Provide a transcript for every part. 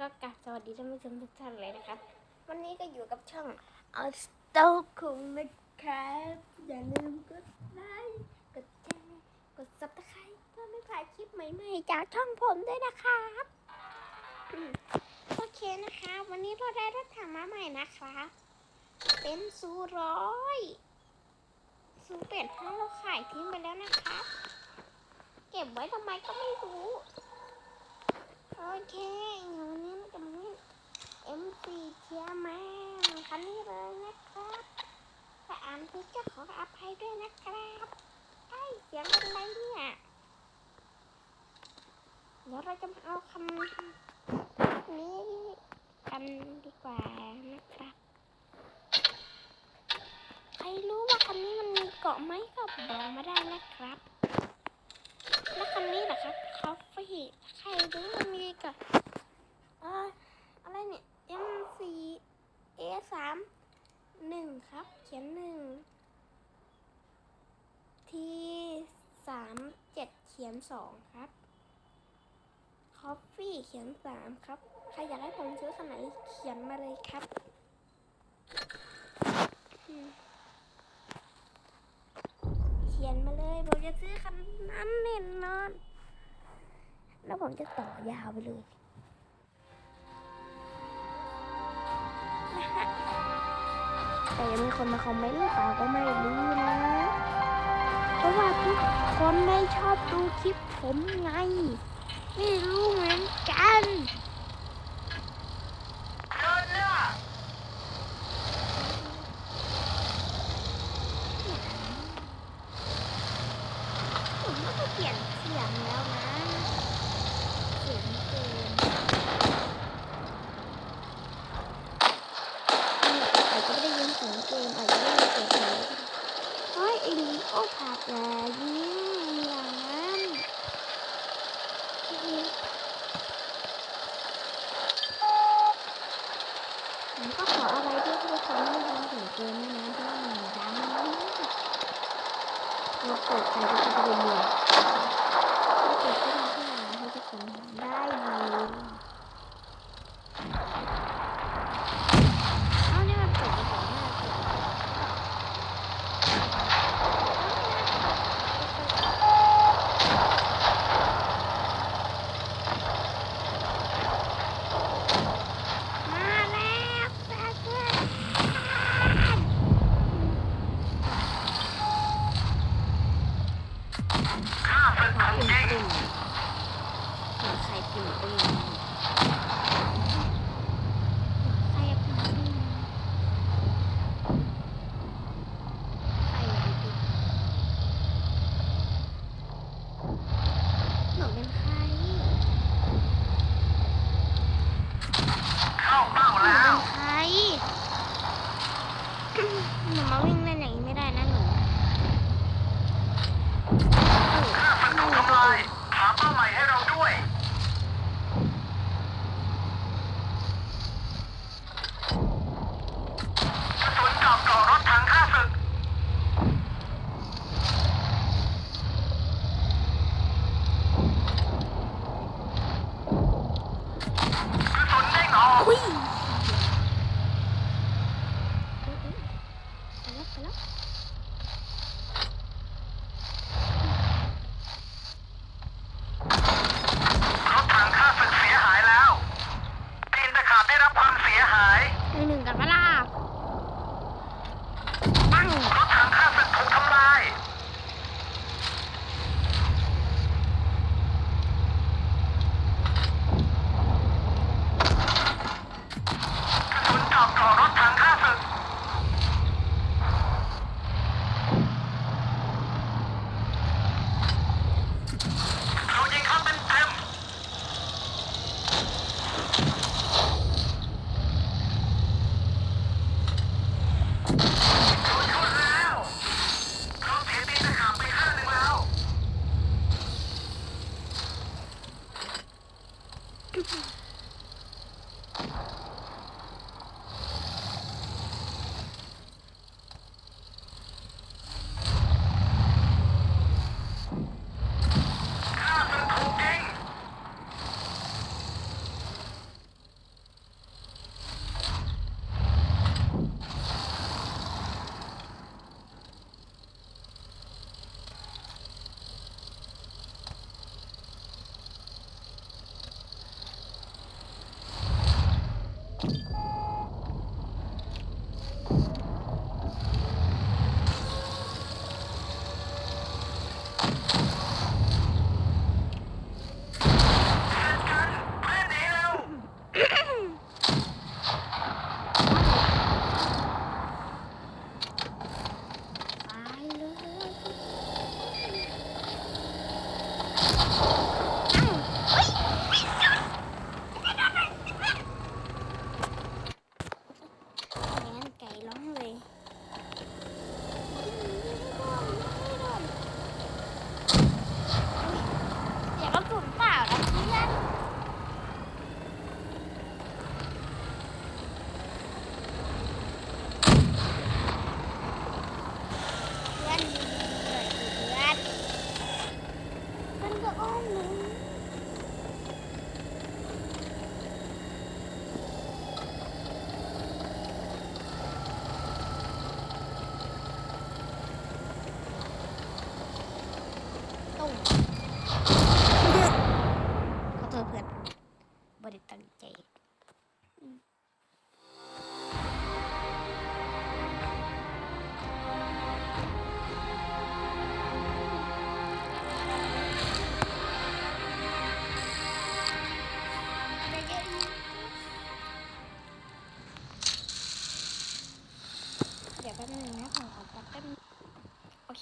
ก็กลับสวัสดีท่านผู้ชมทุกท่านเลยนะครับ วันนี้ก็อยู่กับช่องออสโตคุงนะครับอย่าลืมกดไลค์กดแชร์กดซับสไครต์เพื่อไม่พลาดคลิปใหม่ๆจากช่องผมด้วยนะครับโอเคนะคะ วันนี้เราได้รถถังมาใหม่นะคะเป็นซูร้อยซูเป็ดเพราเราขายทิ้งไปแล้วนะคะ เก็บไว้ทำไมก็ไม่รู้ โอเคอย่างนี้จะมี M4 เทียมาคันนี้เลยนะครับถ้าอ่านผิดก็ขออภัยด้วยนะครับไอ้เสียงเป็นไรเนี่ย เดี๋ยวเราจะมาเอาคำนี้กันดีกว่านะครับ ใครรู้ว่าคันนี้มันมีเกาะไหมก็บอกมาได้นะครับ แล้วคันนี้เหรอครับค อีกใครรู้มันมีกับเอออะไรเนี่ย M4 A3 หนึ่งครับ เขียนหนึ่ง T สามเจ็ดเขียนสองครับคอฟฟี่เขียนสามครับ ใครอยากให้ผมซื้อคันไหนเขียนมาเลยครับเขียนมาเลย ผมจะซื้อคันนั้นแน่นอน แล้วผมจะต่อยาวไปเลยนะฮะแต่ยังมีคนมาคอมเมนต์หรือเปล่าก็ไม่รู้นะ เพราะว่าทุกคนไม่ชอบดูคลิปผมไง ไม่รู้เหมือนกันผมก็เปลี่ยนเสียงแล้วนะ นเด้งออก อุ้ยไปแล้วไปแล้ว รถถังข้าศึกเสียหายแล้วตีนตะขาบได้รับความเสียหาย หนึ่งหนึ่งกันมาล่ะปัง รถถังข้าศึกถูกทำลาย กระสุนเจาะเกาะรถถังข้าศึก เรายิงเข้าเต็มเต็มโดนชนแล้ว เราเสียตีนตะขาบไปข้างหนึ่งแล้ว ข้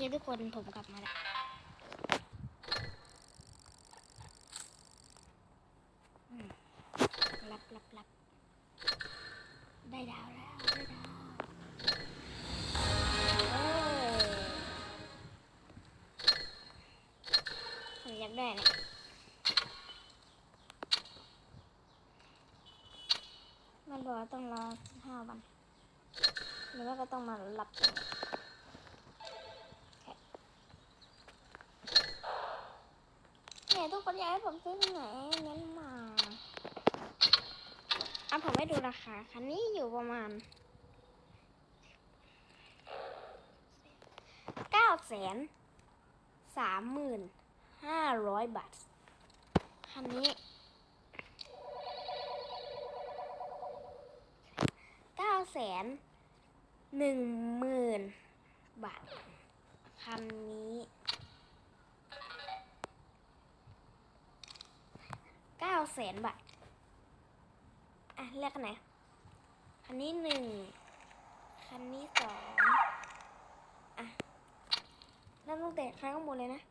เคทุกคนผมกลับมาแล้วรับรับรับได้ดาวแล้วได้ดาวออผมอยากได้เนี่ยมันบอกว่าต้องรอห้าวันหรือว่าก็ต้องมารับตรงนี้แค่เนี่ยทุก คนอยากให้ผมซื้อที่ไหนเน้นมาอะผมไม่ดูราคาคันนี้อยู่ประมาณเก้าแสนสามหมื่นห้าร้อยบาท คันนี้เก้าแสนหนึ่งหมื่นบาท คันนี้าแสนบาท อะเลือกกันไหน คันนี้หนึ่ง คันนี้สองอะเริ่มตั้งแต่คันข้างบนเลยนะ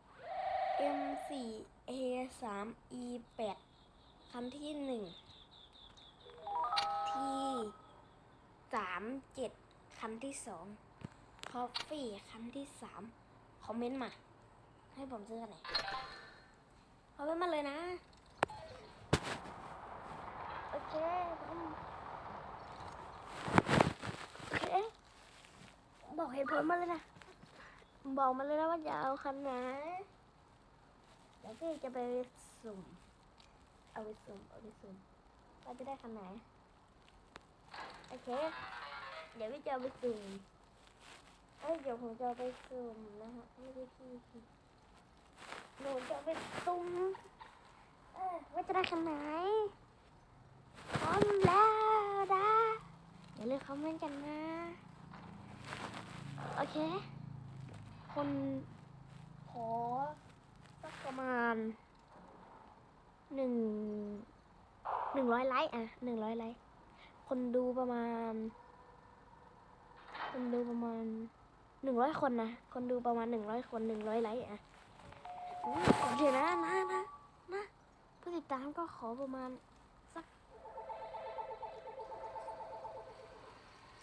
M สี่ A สาม E แปดคันที่หนึ่ง T สามเจ็ดคันที่สองคอฟฟี่คันที่สามคอมเมนต์มา ให้ผมซื้อกันไหนคอมเมนต์มาเลยนะ โอเคผมโอเค บอก เหตุผลมาเลยนะ บอกมาเลยนะว่าจะเอาคันไหนเดี๋ยวพี่จะไปสุ่ม เอาไปสุ่ม เอาไปสุ่มว่าจะได้คันไหน โอเค เดี๋ยวพี่จะเอาไปสุ่มเอ้ยเดี๋ยวผมจะเอาไปสุ่มนะฮะไม่ได้พี่พี่หนูจะไปสุ่มเออว่าจะได้คันไหนพร้อมแล้วนะอย่าลืมคอมเมนต์กันนะ โอเค คนขอสักประมาณหนึ่งหนึ่งร้อยไลค์อะหนึ่งร้อยไลค์คนดูประมาณ คนดูประมาณหนึ่งร้อยคนนะคนดูประมาณหนึ่งร้อยคนหนึ่งร้อยไลค์อะโอเคนะนะนะนะผู้ติดตามก็ขอประมาณ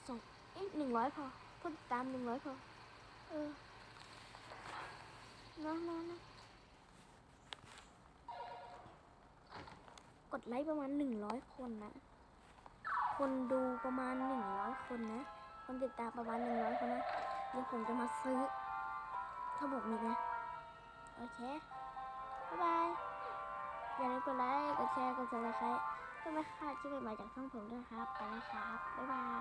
สองเอ๊ะหนึ่งร้อยพอ พูดตามหนึ่งร้อยพอเออนะนะนะกดไลค์ประมาณหนึ่งร้อยคนนะ คนดูประมาณหนึ่งร้อยคนนะ คนติดตามประมาณหนึ่งร้อยคนนะ เดี๋ยวผมจะมาซื้อถ้าบอกมีนะ โอเค บ๊ายบาย อย่าลืมกดไลค์ กดแชร์ กดซับสไครต์เพื่อไม่พลาดคลิปใหม่ๆจากช่องผมด้วยครับ ไปแล้วครับ บ๊ายบาย